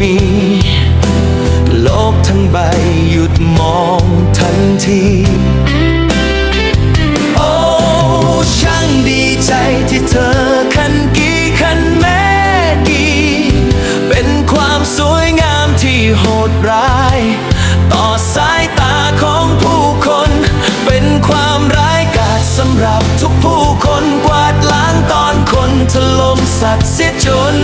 มี โลกทั้งใบหยุดมองทันที โอ้ช่างดีใจที่เธอคันกี่คันแม่กี่ เป็นความสวยงามที่โหดร้าย ต่อสายตาของผู้คน เป็นความร้ายกาจสำหรับทุกผู้คนกวาดล้างตอนคนถล่มสัตว์เสียจน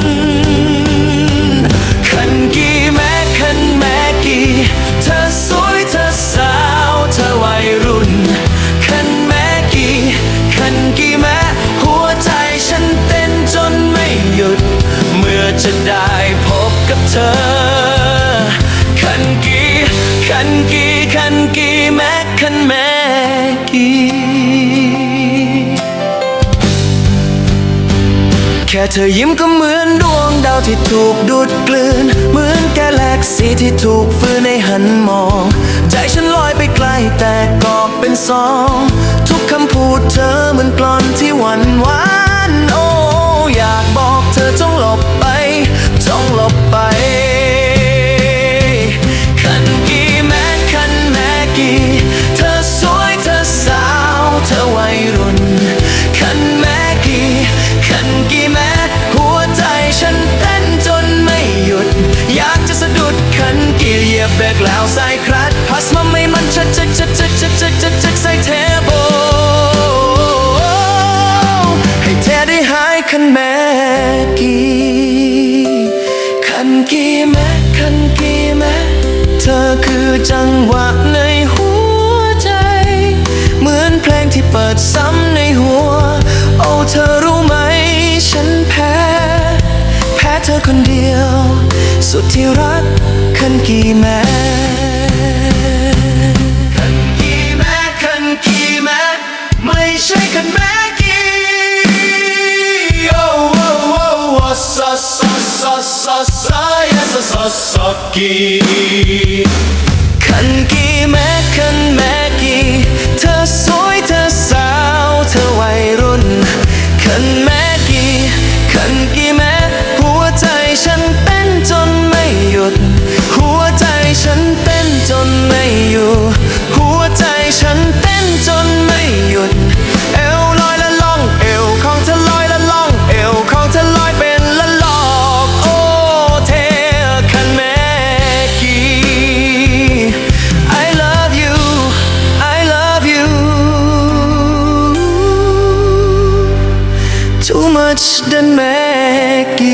จะได้พบกับเธอ คันกีคันกีคันกีแม้คันแม้กี่แค่เธอยิ้มก็เหมือนดวงดาวที่ถูกดูดกลืน เหมือนแกแลกซีที่ถูกฟื้นในหันมอง ใจฉันลอยไปไกลแต่กอบเป็นสองทุก เบรกแล้วใส่คลัดพัสมาไม่มันชัดชัดชัดชัดชัดชัดชัดชัดใส่เทโบให้เธอได้หายคันแม้กี่คันกี่แม้คันกี่แม้เธอคือจังหวะในหัวใจ เหมือนเพลงที่เปิดซ้ำในหัว โอ้เธอรู้ไหมฉันแพ้ แพ้เธอคนเดียว สุดที่รัก ขันกี่แม่คันกี่แม่คันกี่แม่ไม่ใช่คันแม่กี่โอ้โอ้โอ้โอ้ซาซาซาซาซาเยซาซาซากี่ Too much than Maggie.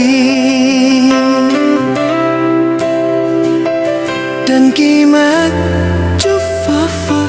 Dan kimat Jufafa